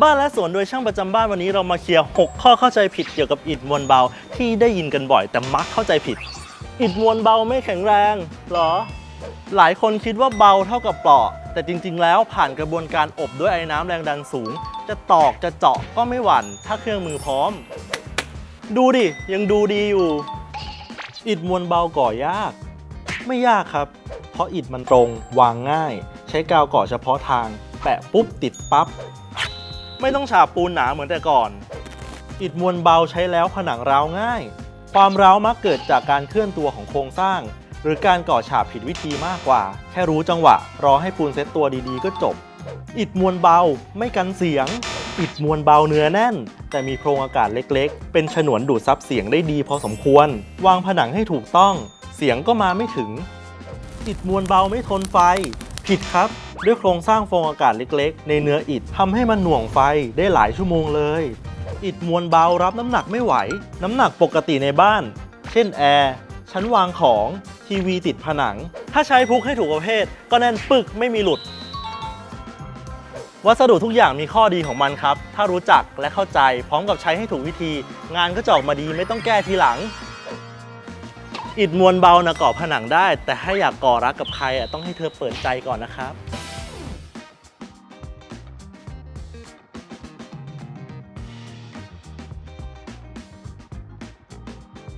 บ้านและสวนโดยช่างประจำบ้านวันนี้เรามาเคลียร์ 6 ข้อเข้าใจผิดเกี่ยวกับอิฐมวลเบาที่ได้ยินกันบ่อย แต่มักเข้าใจผิด อิฐมวลเบาไม่แข็งแรงเหรอ หลายคนคิดว่าเบาเท่ากับเปราะแต่จริง ๆ แล้วผ่านกระบวนการอบด้วยไอ้น้ำแรงดันสูง จะตอกจะเจาะก็ไม่หวั่นถ้าเครื่องมือพร้อม ดูดิ ยังดูดีอยู่ อิฐมวลเบาก่อยาก ไม่ยากครับ เพราะอิฐมันตรงวางง่าย ใช้กาวก่อเฉพาะทาง แปะปุ๊บติดปั๊บ ไม่ต้องฉาบปูนหนาเหมือนแต่ก่อน อิฐมวลเบาใช้แล้วผนังร้าวง่าย ความร้าวมักเกิดจากการเคลื่อนตัวของโครงสร้าง หรือการก่อฉาบผิดวิธีมากกว่า แค่รู้จังหวะ รอให้ปูนเซ็ตตัวดีๆ ก็จบ อิฐมวลเบาไม่กันเสียง อิฐมวลเบาเนื้อแน่น แต่มีโพรงอากาศเล็กๆ เป็นฉนวนดูดซับเสียงได้ดีพอสมควร วางผนังให้ถูกต้อง เสียงก็มาไม่ถึง อิฐมวลเบาไม่ทนไฟ ผิดครับ ด้วยโครงสร้างฟองอากาศเล็กๆ ในเนื้ออิฐทำให้มันหน่วงไฟได้หลายชั่วโมงเลย อิฐมวลเบารับน้ำหนักไม่ไหว น้ำหนักปกติในบ้าน เช่นแอร์ชั้นวางของทีวีติดผนัง ถ้าใช้พุกให้ถูกประเภท ก็แน่นปึกไม่มีหลุด วัสดุทุกอย่างมีข้อดีของมันครับ ถ้ารู้จักและเข้าใจพร้อมกับใช้ให้ถูกวิธี งานก็จะออกมาดีไม่ต้องแก้ทีหลัง อิฐมวลเบานะก่อผนังได้ แต่ถ้าอยากก่อรักกับใครอะต้องให้เธอเปิดใจก่อนนะครับ